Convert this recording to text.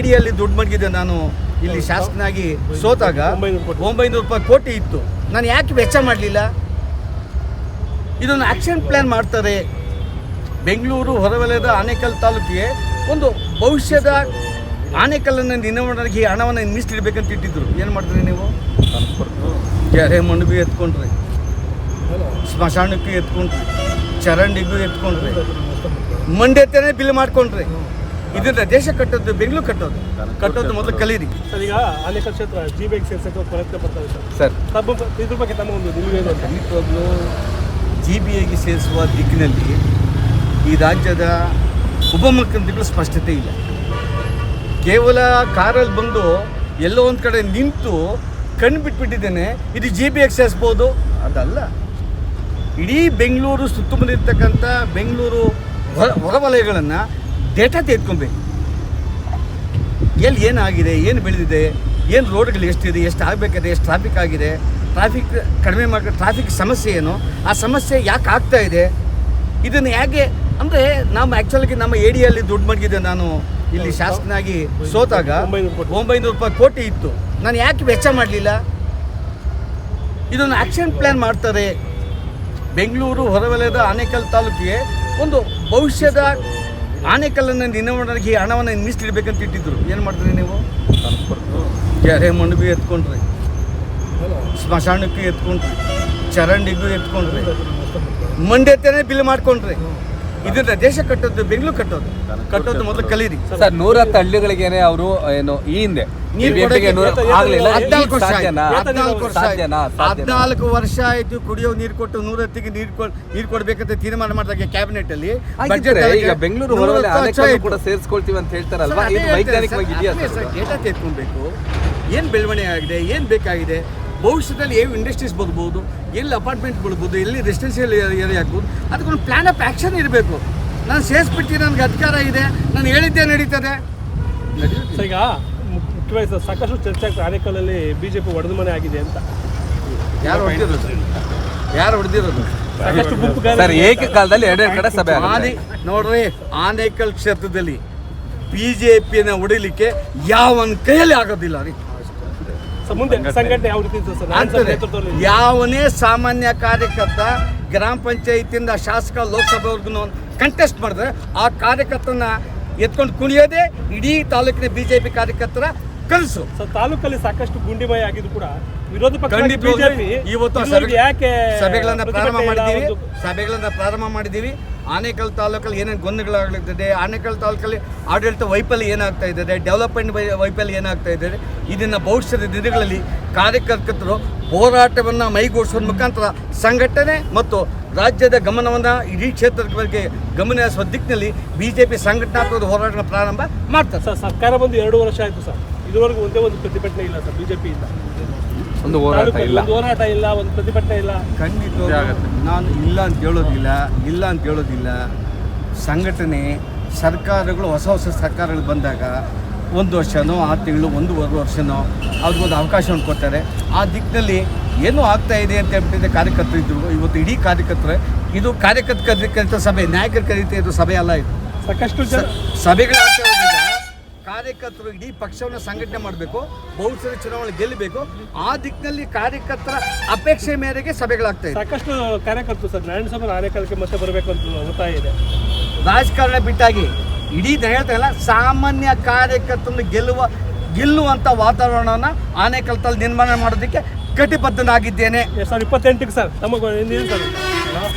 ಏಡಿಯಲ್ಲಿ ದುಡ್ಡು ಮಡಗಿದೆ ನಾನು ಇಲ್ಲಿ ಶಾಸಕನಾಗಿ ಸೋತಾಗ ಒಂಬೈನೂರು ರೂಪಾಯಿ ಕೋಟಿ ಇತ್ತು. ನಾನು ಯಾಕೆ ವೆಚ್ಚ ಮಾಡಲಿಲ್ಲ? ಇದೊಂದು ಆಕ್ಷನ್ ಪ್ಲ್ಯಾನ್ ಮಾಡ್ತಾರೆ. ಬೆಂಗಳೂರು ಹೊರವಲಯದ ಆನೇಕಲ್ ತಾಲೂಕಿಗೆ ಒಂದು ಭವಿಷ್ಯದ ಆನೆಕಲ್ಲನ್ನು ಈ ಹಣವನ್ನು ಮೀಸಲಿಡ್ಬೇಕಂತ ಇಟ್ಟಿದ್ರು. ಏನು ಮಾಡಿದ್ರಿ ನೀವು? ಕೆರೆ ಮಣ್ಣಿಗೂ ಎತ್ಕೊಂಡ್ರಿ. ಸ್ಮಶಾನಕ್ಕೂ ಎತ್ಕೊಂಡ್ರಿ. ಚರಂಡಿಗೂ ಎತ್ಕೊಂಡ್ರಿ. ಮಂಡ್ಯತನೇ ಬಿಲ್ ಮಾಡ್ಕೊಂಡ್ರಿ. ಇದನ್ನ ದೇಶ ಕಟ್ಟೋದು ಬೆಂಗಳೂರು ಕಟ್ಟೋದು. ಕಟ್ಟೋದು ಮೊದಲು ಕಲೀರಿ. ಸರ್ ಈಗ ಅನೇಕ ಕ್ಷೇತ್ರ ಜಿ ಬ್ಯಾಂಕ್ ಸೇರ್ಸಕ್ಕೆ ಪ್ರಯತ್ನ ಪಡ್ತಾರೆ ಸರ್. ಸರ್. ತಮ್ಮ ಇದ್ರ ಬಗ್ಗೆ ತಮ್ಮ ಒಂದು ನಿಲುವೇನು ಖಂಡಿತವಾಗ್ಲೂ ಜಿ ಬಿ ಐಗೆ ಸೇರಿಸುವ ದಿಕ್ಕಿನಲ್ಲಿ ಈ ರಾಜ್ಯದ ಉಪಮುಖ್ಯಮಂತ್ರಿಗಳು ಸ್ಪಷ್ಟತೆ ಇಲ್ಲ. ಕೇವಲ ಕಾರಲ್ಲಿ ಬಂದು ಎಲ್ಲೋ ಒಂದು ಕಡೆ ನಿಂತು ಕಣ್ಣು ಬಿಟ್ಬಿಟ್ಟಿದ್ದೇನೆ ಇದು ಜಿ ಬಿ ಐಗೆ ಸೇರಿಸ್ಬೋದು. ಅದಲ್ಲ. ಇಡೀ ಬೆಂಗಳೂರು ಸುತ್ತಮುತ್ತಿರ್ತಕ್ಕಂಥ ಬೆಂಗಳೂರು ಹೊರ ಹೊರವಲಯಗಳನ್ನು ಡೇಟಾ ತೆಗೆದುಕೊಬೇಕು ಎಲ್ಲಿ ಏನಾಗಿದೆ ಏನು ಬೆಳೆದಿದೆ ಏನು ರೋಡ್ಗಳು ಎಷ್ಟಿದೆ ಎಷ್ಟು ಆಗಬೇಕಿದೆ ಎಷ್ಟು ಟ್ರಾಫಿಕ್ ಆಗಿದೆ ಟ್ರಾಫಿಕ್ ಕಡಿಮೆ ಮಾಡಿ ಟ್ರಾಫಿಕ್ ಸಮಸ್ಯೆ ಏನು ಆ ಸಮಸ್ಯೆ ಯಾಕೆ ಆಗ್ತಾ ಇದೆ? ಇದನ್ನು ಹೇಗೆ ಅಂದರೆ ನಮ್ಮ ಆ್ಯಕ್ಚುಲಾಗಿ ನಮ್ಮ ಏರಿಯಲ್ಲಿ ದುಡ್ಡು ಮಡಗಿದೆ ನಾನು ಇಲ್ಲಿ ಶಾಸಕನಾಗಿ ಸೋತಾಗ ಒಂಬೈನೂರು ರೂಪಾಯಿ ಕೋಟಿ ಇತ್ತು. ನಾನು ಯಾಕೆ ವೆಚ್ಚ ಮಾಡಲಿಲ್ಲ? ಇದೊಂದು ಆ್ಯಕ್ಷನ್ ಪ್ಲ್ಯಾನ್ ಮಾಡ್ತಾರೆ. ಬೆಂಗಳೂರು ಹೊರವಲಯದ ಆನೇಕಲ್ ತಾಲೂಕಿಗೆ ಒಂದು ಭವಿಷ್ಯದ ಆನೇಕಲ್ಲನ್ನು ನಿರ್ವಹಣೆಗೆ ಈ ಹಣವನ್ನು ಮೀಸಲಿಡ್ಬೇಕಂತ ಇಟ್ಟಿದ್ರು. ಏನು ಮಾಡಿದ್ರಿ ನೀವು? ಕೆರೆ ಮಣ್ಣಿಗೂ ಎತ್ಕೊಂಡ್ರಿ. ಸ್ಮಶಾನಕ್ಕೂ ಎತ್ಕೊಂಡ್ರಿ. ಚರಂಡಿಗೂ ಎತ್ಕೊಂಡ್ರಿ. ಮಂಡ್ಯತನೇ ಬಿಲ್ ಮಾಡ್ಕೊಂಡ್ರಿ. ಇದನ್ನ ದೇಶ ಕಟ್ಟೋದು ಬೆಂಗಳೂರು ಕಟ್ಟೋದು. ಕಟ್ಟೋದು ಮೊದಲು ಕಲೀರಿ. ಸರ್ ನೂರ ಹತ್ತು ಹಳ್ಳಿಗಳಿಗೇನೆ ಅವರು ಏನು ಈ ಹಿಂದೆ. ಹದ್ನಾಲ್ಕು ವರ್ಷ ಆಯ್ತು. ವರ್ಷ ಸಾಧ್ಯನಾ? ಆಯ್ತು. ವರ್ಷ ಆಯ್ತು ಕುಡಿಯೋ ನೀರು ಕೊಟ್ಟು ನೂರ ಹತ್ತಿಗೆ ನೀರು ನೀರ್ ಕೊಡ್ಬೇಕಂತ ತೀರ್ಮಾನ ಮಾಡಿದಾಗ ಕ್ಯಾಬಿನೆಟ್ ಅಲ್ಲಿ ಈಗ ಬೆಂಗಳೂರು. ಕೂಡ ಸೇರಿಸ್ಕೊಳ್ತೀವಿ ಅಂತ ಹೇಳ್ತಾರಲ್ವಾ? ವೈಜ್ಞಾನಿಕವಾಗಿ ಡೇಟಾ ತೆಗೆದುಕೊಬೇಕು ಏನು ಬೆಳವಣಿಗೆ ಆಗಿದೆ ಏನ್ ಬೇಕಾಗಿದೆ? ಭವಿಷ್ಯದಲ್ಲಿ ಯಾವ ಇಂಡಸ್ಟ್ರೀಸ್ ಬರ್ಬೋದು ಎಲ್ಲಿ ಅಪಾರ್ಟ್ಮೆಂಟ್ ಬರ್ಬೋದು ಎಲ್ಲಿ ರೆಸಿಡೆನ್ಷಿಯಲ್ ಏರಿಯಾ ಆಗ್ಬೋದು ಅದಕ್ಕೊಂದು ಪ್ಲ್ಯಾನ್ ಆಫ್ ಆ್ಯಕ್ಷನ್ ಇರಬೇಕು. ನಾನು ಸೇರಿಸ್ಬಿಟ್ಟು ನನಗೆ ಅಧಿಕಾರ ಇದೆ ನಾನು ಹೇಳಿದ್ದೆ ನಡೀತದೆ. ಈಗ ಮುಖ್ಯವಾಗಿ ಸರ್ ಸಾಕಷ್ಟು ಚರ್ಚೆ ಆಗ್ತದೆ ಜೆ ಪಿ ಒಡೆದು ಮನೆ ಆಗಿದೆ ಅಂತ. ಯಾರು ಹೊಡೆದಿರೋದು? ಯಾರು ಹೊಡೆದಿರೋದು? ಸರ್ ಏಕಕಾಲದಲ್ಲಿ ಎರಡೆರಡು ಕಡೆ ಸಭೆ ಆನೆ ನೋಡ್ರಿ ಆನೇಕಲ್ ಕ್ಷೇತ್ರದಲ್ಲಿ ಬಿ ಜೆ ಪಿಯನ್ನು ಹೊಡಿಲಿಕ್ಕೆ ಯಾವ ಕೈಯಲ್ಲಿ ಆಗೋದಿಲ್ಲ ರೀ. ಮುಂದೆ ಸಂಘಟನೆ. ಯಾವ ರೀತಿ ಯಾವನೇ ಸಾಮಾನ್ಯ ಕಾರ್ಯಕರ್ತ ಗ್ರಾಮ ಪಂಚಾಯತಿಯಿಂದ ಶಾಸಕ ಲೋಕಸಭೆವರೆಗೂ ಕಂಟೆಸ್ಟ್ ಮಾಡಿದ್ರೆ ಆ ಕಾರ್ಯಕರ್ತನ ಎತ್ಕೊಂಡು ಕುಣಿಯೋದೇ ಇಡೀ ತಾಲೂಕಿನ ಬಿ ಜೆ ಪಿ ಕಾರ್ಯಕರ್ತರ ಕನಸು. ತಾಲೂಕಲ್ಲಿ ಸಾಕಷ್ಟು ಗುಂಡಿಮಯ ಆಗಿದ್ದು ಕೂಡ ವಿರೋಧ ಪಕ್ಷ ಬಿಜೆಪಿ ಇವತ್ತು ಯಾಕೆ ಸಭೆಗಳನ್ನ ಪ್ರಾರಂಭ ಮಾಡಿದ್ದೀವಿ. ಸಭೆಗಳನ್ನ ಪ್ರಾರಂಭ ಮಾಡಿದ್ದೀವಿ. ಆನೇಕಲ್ ತಾಲೂಕಲ್ಲಿ ಏನೇನು ಗೊಂದಲಗಳಾಗ್ಲಿದೆ ಆನೇಕಲ್ ತಾಲೂಕಲ್ಲಿ ಆಡಳಿತ ವೈಫಲ್ಯ ಏನಾಗ್ತಾ ಇದ್ದಾರೆ ಡೆವಲಪ್ಮೆಂಟ್ ವೈಫಲ್ಯ ಏನಾಗ್ತಾ ಇದ್ದಾರೆ ಇದನ್ನು ಭವಿಷ್ಯದ ದಿನಗಳಲ್ಲಿ ಕಾರ್ಯಕರ್ತರು ಹೋರಾಟವನ್ನು ಮೈಗೂಡಿಸೋದ್ರ ಮುಖಾಂತರ ಸಂಘಟನೆ ಮತ್ತು ರಾಜ್ಯದ ಗಮನವನ್ನು ಇಡೀ ಕ್ಷೇತ್ರದ ಬಗ್ಗೆ ಗಮನ ಹರಿಸುವ ದಿಕ್ಕಿನಲ್ಲಿ ಬಿ ಜೆ ಪಿ ಸಂಘಟನಾತ್ಮಕ ಹೋರಾಟ ಪ್ರಾರಂಭ ಮಾಡ್ತಾರೆ. ಸರ್ ಸರ್ಕಾರ ಬಂದು ಎರಡು ವರ್ಷ ಆಯಿತು ಸರ್. ಇದುವರೆಗೂ ಒಂದೇ ಒಂದು ಪ್ರತಿಭಟನೆ ಇಲ್ಲ ಸರ್ ಬಿಜೆಪಿ ಇಂದ ಒಂದು ಹೋರಾಟ ಇಲ್ಲ. ಒಂದು ಹೋರಾಟ ಇಲ್ಲ ಒಂದು ಪ್ರತಿಭಟನೆ ಇಲ್ಲ. ಖಂಡಿತ ನಾನು ಇಲ್ಲ ಅಂತ ಹೇಳೋದಿಲ್ಲ ಇಲ್ಲ ಅಂತ ಹೇಳೋದಿಲ್ಲ. ಸಂಘಟನೆ ಸರ್ಕಾರಗಳು ಹೊಸ ಹೊಸ ಸರ್ಕಾರಗಳು ಬಂದಾಗ ಒಂದು ವರ್ಷನೋ ಆರು ತಿಂಗಳು ಒಂದೂವರೆ ವರ್ಷನೋ ಅವ್ರಿಗೊಂದು ಅವಕಾಶವನ್ನು ಕೊಡ್ತಾರೆ. ಆ ದಿಕ್ಕಿನಲ್ಲಿ ಏನೂ ಆಗ್ತಾ ಇದೆ ಅಂತ ಹೇಳ್ಬಿಟ್ಟಿದ್ದೆ ಕಾರ್ಯಕರ್ತರು ಇದ್ರು. ಇವತ್ತು ಇಡೀ ಕಾರ್ಯಕರ್ತರೆ ಇದು ಕಾರ್ಯಕರ್ತ ಕರೀತ ಸಭೆ ನಾಯಕರು ಕರೀತಾ ಸಭೆ ಅಲ್ಲ ಇದು. ಸಾಕಷ್ಟು ಸಭೆಗಳ ಸಭೆಗಳಾಗ್ತಾ ಕಾರ್ಯಕರ್ತರು ಇಡೀ ಪಕ್ಷವನ್ನು ಸಂಘಟನೆ ಮಾಡಬೇಕು ಬಹುಶಃ ಚುನಾವಣೆ ಗೆಲ್ಲಬೇಕು. ಆ ದಿಕ್ಕಿನಲ್ಲಿ ಕಾರ್ಯಕರ್ತರ ಅಪೇಕ್ಷೆ ಮೇರೆಗೆ ಸಭೆಗಳಾಗ್ತಾ ಇದೆ. ಸಾಕಷ್ಟು ಕಾರ್ಯಕರ್ತರು ಸರ್ ನಾರಾಯಣ ಸ್ವಾಮಿ ಆನೇಕಲ್ಗೆ ಮತ್ತೆ ಬರಬೇಕು ಅಂತ ಒತ್ತಾಯ ಇದೆ. ರಾಜಕಾರಣ ಬಿಟ್ಟಾಗಿ ಇಡೀ ಹೇಳ್ತಾ ಇಲ್ಲ ಸಾಮಾನ್ಯ ಕಾರ್ಯಕರ್ತರನ್ನು ಗೆಲ್ಲುವ ಗೆಲ್ಲುವಂಥ ವಾತಾವರಣವನ್ನು ಆನೆಕಲ್ತಲ್ಲಿ ನಿರ್ಮಾಣ ಮಾಡೋದಕ್ಕೆ ಕಟಿಬದ್ಧನಾಗಿದ್ದೇನೆ. ಸರ್ ಸಾವಿರದ ಇಪ್ಪತ್ತೆಂಟಕ್ಕೆ ಸರ್ ತಮಗೆ ಸರ್?